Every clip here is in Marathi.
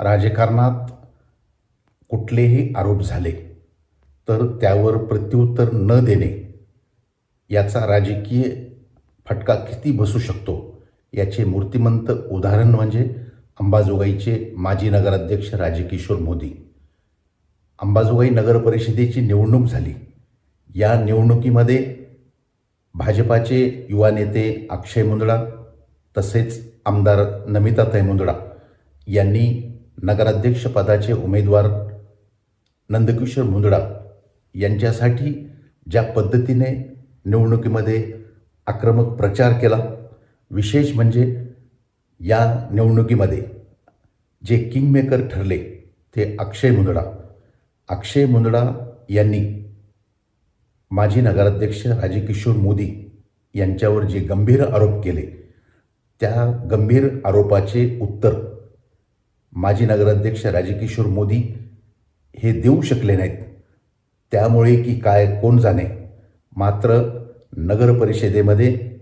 राजकारणात कुठलेही आरोप झाले तर त्यावर प्रत्युत्तर न देणे याचा राजकीय फटका किती बसू शकतो याचे मूर्तिमंत उदाहरण म्हणजे अंबाजोगाईचे माजी नगराध्यक्ष राजकिशोर मोदी. अंबाजोगाई नगर परिषदेची निवडणूक झाली. या निवडणुकीमध्ये भाजपाचे युवा नेते अक्षय मुंदडा तसेच आमदार नमिताताई मुंदडा यांनी नगराध्यक्षपदाचे उमेदवार नंदकिशोर मुंदडा यांच्यासाठी ज्या पद्धतीने निवडणुकीमध्ये आक्रमक प्रचार केला विशेष म्हणजे या निवडणुकीमध्ये जे किंगमेकर ठरले ते अक्षय मुंदडा. अक्षय मुंदडा यांनी माजी नगराध्यक्ष राजकिशोर मोदी यांच्यावर जे गंभीर आरोप केले त्या गंभीर आरोपाचे उत्तर माजी नगराध्यक्ष राजकिशोर मोदी हे देऊ शकले नाहीत. त्यामुळे की काय कोण जाणे? मात्र नगर परिषदेमध्ये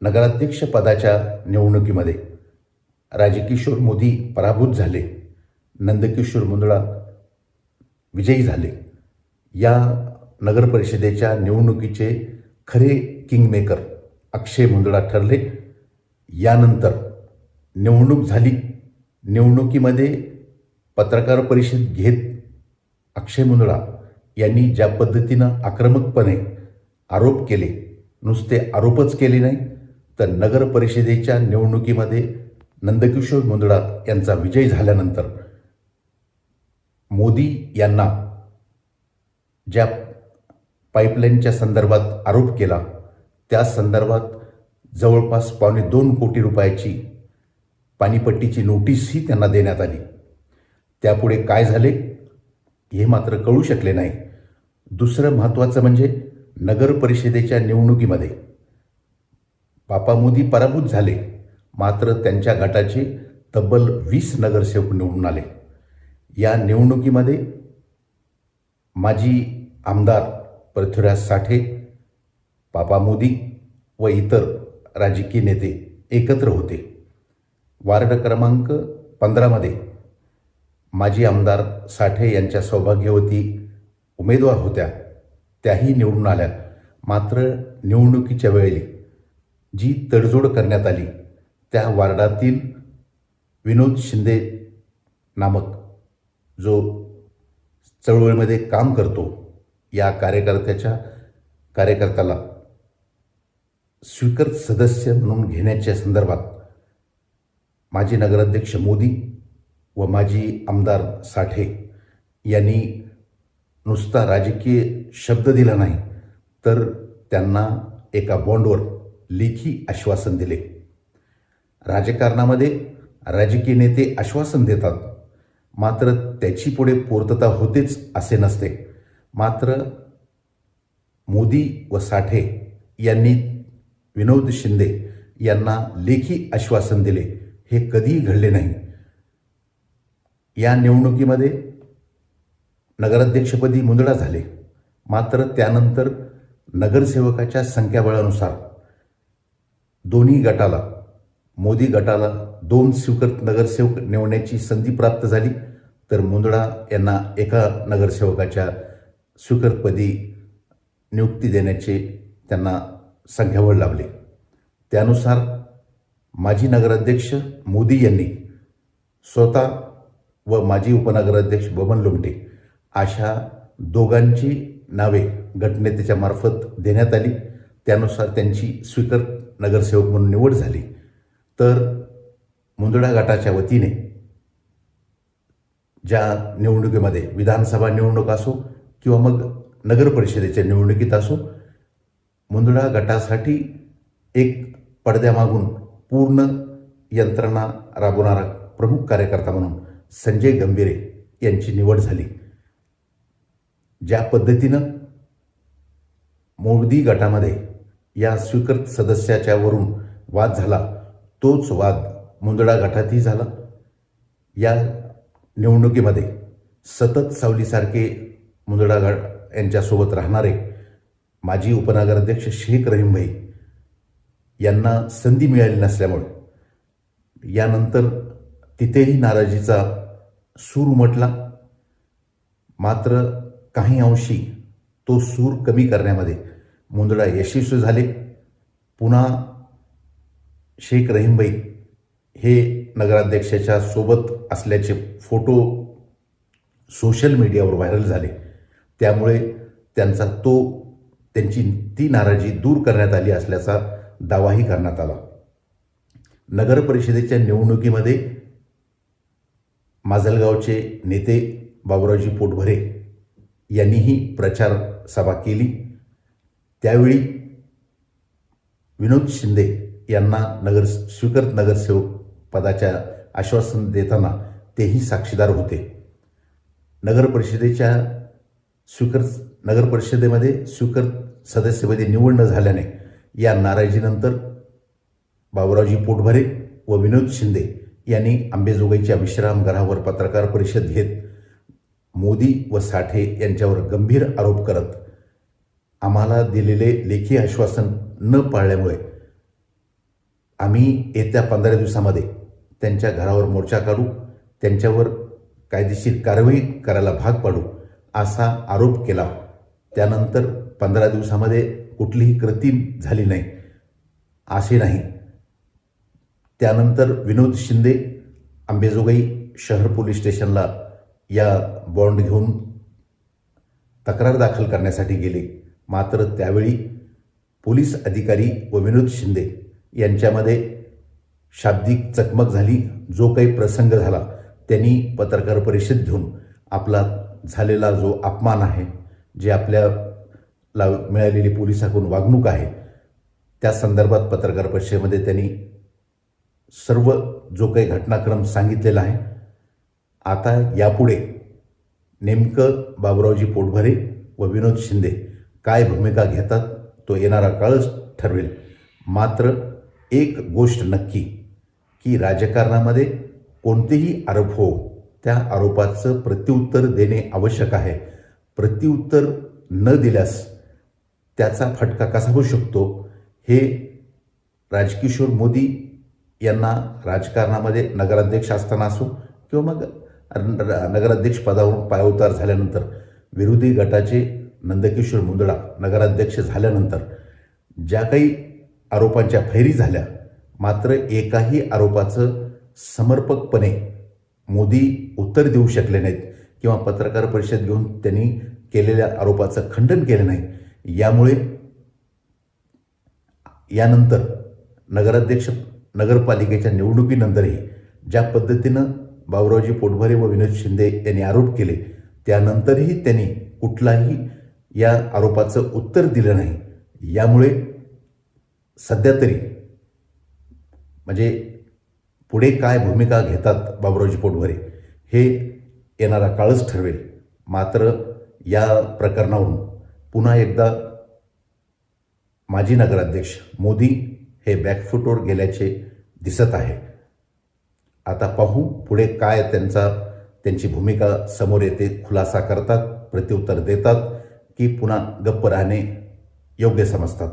नगराध्यक्षपदाच्या निवडणुकीमध्ये राजकिशोर मोदी पराभूत झाले. नंदकिशोर मुंदळा विजयी झाले. या नगर परिषदेच्या निवडणुकीचे खरे किंगमेकर अक्षय मुंदळा ठरले. यानंतर निवडणूक झाली. निवडणुकीमध्ये पत्रकार परिषद घेत अक्षय मुंदडा यांनी ज्या पद्धतीनं आक्रमकपणे आरोप केले नुसते आरोपच केले नाही तर नगर परिषदेच्या निवडणुकीमध्ये नंदकिशोर मुंदडा यांचा विजय झाल्यानंतर मोदी यांना ज्या पाईपलाईनच्या संदर्भात आरोप केला त्या संदर्भात जवळपास पावणे दोन कोटी रुपयाची पाणीपट्टीची नोटीसही त्यांना देण्यात आली. त्यापुढे काय झाले? हे मात्र कळू शकले नाही. दुसरं महत्त्वाचं म्हणजे नगर परिषदेच्या निवडणुकीमध्ये. पापा मोदी पराभूत झाले. मात्र त्यांच्या गटाचे तब्बल वीस नगरसेवक निवडून आले. या निवडणुकीमध्ये माजी आमदार पृथ्वीराज साठे पापा मोदी व इतर राजकीय नेते एकत्र होते. वार्ड क्रमांक पंधरामध्ये माजी आमदार साठे यांच्या सौभाग्यवती उमेदवार होत्या. त्याही निवडून आल्या. मात्र निवडणुकीच्या वेळी जी तडजोड करण्यात आली त्या वार्डातील विनोद शिंदे नामक जो चळवळीमध्ये काम करतो या कार्यकर्त्याच्या कार्यकर्त्याला स्वीकृत सदस्य म्हणून घेण्याच्या संदर्भात माजी नगराध्यक्ष मोदी व माजी आमदार साठे यांनी नुसता राजकीय शब्द दिला नाही तर त्यांना एका बॉन्डवर लेखी आश्वासन दिले. राजकारणामध्ये राजकीय नेते आश्वासन देतात मात्र त्याची पुढे पूर्तता होतेच असे नसते. मात्र मोदी व साठे यांनी विनोद शिंदे यांना लेखी आश्वासन दिले. हे कधीही घडले नाही. या निवडणुकीमध्ये नगराध्यक्षपदी मुंदडा झाले. मात्र त्यानंतर नगरसेवकाच्या संख्याबळानुसार दोन्ही गटाला मोदी गटाला दोन स्वीकृत नगरसेवक निवडण्याची संधी प्राप्त झाली. तर मुंदडा यांना एका नगरसेवकाच्या स्वीकृतपदी नियुक्ती देण्याचे त्यांना संख्याबळ लाभले. त्यानुसार माजी नगराध्यक्ष मोदी यांनी स्वतः व माजी उपनगराध्यक्ष बबन लोमटे अशा दोघांची नावे गटनेत्याच्या मार्फत देण्यात आली. त्यानुसार त्यांची स्वीकृत नगरसेवक म्हणून निवड झाली. तर मुंदडा गटाच्या वतीने ज्या निवडणुकीमध्ये विधानसभा निवडणूक असो किंवा मग नगर परिषदेच्या निवडणुकीत असो मुंदडा गटासाठी एक पडद्यामागून पूर्ण यंत्रणा राबवणारा प्रमुख कार्यकर्ता म्हणून संजय गंभीरे यांची निवड झाली. ज्या पद्धतीनं मोदी गटामध्ये या स्वीकृत सदस्याच्यावरून वाद झाला तोच वाद मुंदडा गटातही झाला. या निवडणुकीमध्ये सतत सावलीसारखे मुंदडा गट यांच्यासोबत राहणारे माजी उपनगराध्यक्ष शेख रहीमभाई यांना संधी मिळाली नसल्यामुळे. यानंतर तिथेही नाराजीचा सूर उमटला. मात्र काही अंशी तो सूर कमी करण्यामध्ये मुंदडा यशस्वी झाले. पुन्हा शेख रहीमबाई हे नगराध्यक्षाच्या सोबत असल्याचे फोटो सोशल मीडियावर व्हायरल झाले. त्यामुळे त्यांचा तो त्यांची ती नाराजी दूर करण्यात आली असल्याचा दावाही करण्यात आला. नगर परिषदेच्या निवडणुकीमध्ये माजलगावचे नेते बाबुरावजी पोटभरे यांनीही प्रचार सभा केली. त्यावेळी विनोद शिंदे यांना नगर स्वीकृत नगरसेवक पदाच्या आश्वासन देताना तेही साक्षीदार होते. नगर परिषदेच्या स्वीकृत नगर परिषदेमध्ये स्वीकृत सदस्यपदी निवड न झाल्याने या नाराजीनंतर बाबुरावजी पोटभरे व विनोद शिंदे यांनी आंबेजोगाईच्या विश्रामगृहावर पत्रकार परिषद घेत मोदी व साठे यांच्यावर गंभीर आरोप करत आम्हाला दिलेले लेखी आश्वासन न पाळल्यामुळे आम्ही येत्या पंधरा दिवसामध्ये त्यांच्या घरावर मोर्चा काढू त्यांच्यावर कायदेशीर कारवाई करायला भाग पाडू असा आरोप केला. त्यानंतर पंधरा दिवसामध्ये कुठलीही कृती झाली नाही. असे नाही. त्यानंतर विनोद शिंदे अंबेजोगाई शहर पोलीस स्टेशनला या बॉन्ड घेऊन तक्रार दाखल करण्यासाठी गेले. मात्र त्यावेळी पोलीस अधिकारी व विनोद शिंदे यांच्यामध्ये शाब्दिक चकमक झाली. जो काही प्रसंग झाला त्यांनी पत्रकार परिषद घेऊन आपला झालेला जो अपमान आहे जे आपल्या ला मिळालेली पोलिसाकडून वागणूक आहे. त्या संदर्भात पत्रकार परिषदेमध्ये त्यांनी सर्व जो काही घटनाक्रम सांगितलेला आहे आता यापुढे नेमकं बाबुरावजी पोटभरे व विनोद शिंदे काय भूमिका घेतात तो येणारा काळच ठरवेल. मात्र एक गोष्ट नक्की की राजकारणामध्ये कोणतेही आरोप हो त्या आरोपाचं प्रत्युत्तर देणे आवश्यक आहे. प्रत्युत्तर न दिल्यास त्याचा फटका कसा होऊ शकतो? हे राजकिशोर मोदी यांना राजकारणामध्ये नगराध्यक्ष असताना असो किंवा मग नगराध्यक्ष पदावरून पायउतार झाल्यानंतर विरोधी गटाचे नंदकिशोर मुंदडा नगराध्यक्ष झाल्यानंतर ज्या काही आरोपांच्या फैरी झाल्या मात्र एकाही आरोपाचं समर्पकपणे मोदी उत्तर देऊ शकले नाहीत किंवा पत्रकार परिषद घेऊन त्यांनी केलेल्या आरोपाचं खंडन केलं नाही. यामुळे यानंतर नगराध्यक्ष नगरपालिकेच्या निवडणुकीनंतरही ज्या पद्धतीनं बाबुरावजी पोटभरे व विनोद शिंदे यांनी आरोप केले त्यानंतरही त्यांनी कुठलाही या आरोपाचं उत्तर दिलं नाही. यामुळे सध्या तरी म्हणजे पुढे काय भूमिका घेतात बाबुरावजी पोटभरे हे येणारा काळच ठरवेल. मात्र या प्रकरणावरून पुन्हा एकदा माजी नगराध्यक्ष मोदी हे बॅकफुटवर गेल्याचे दिसत आहे. आता पाहू पुढे काय त्यांचा त्यांची भूमिका समोर येते खुलासा करतात प्रत्युत्तर देतात की पुन्हा गप्प राहणे योग्य समजतात.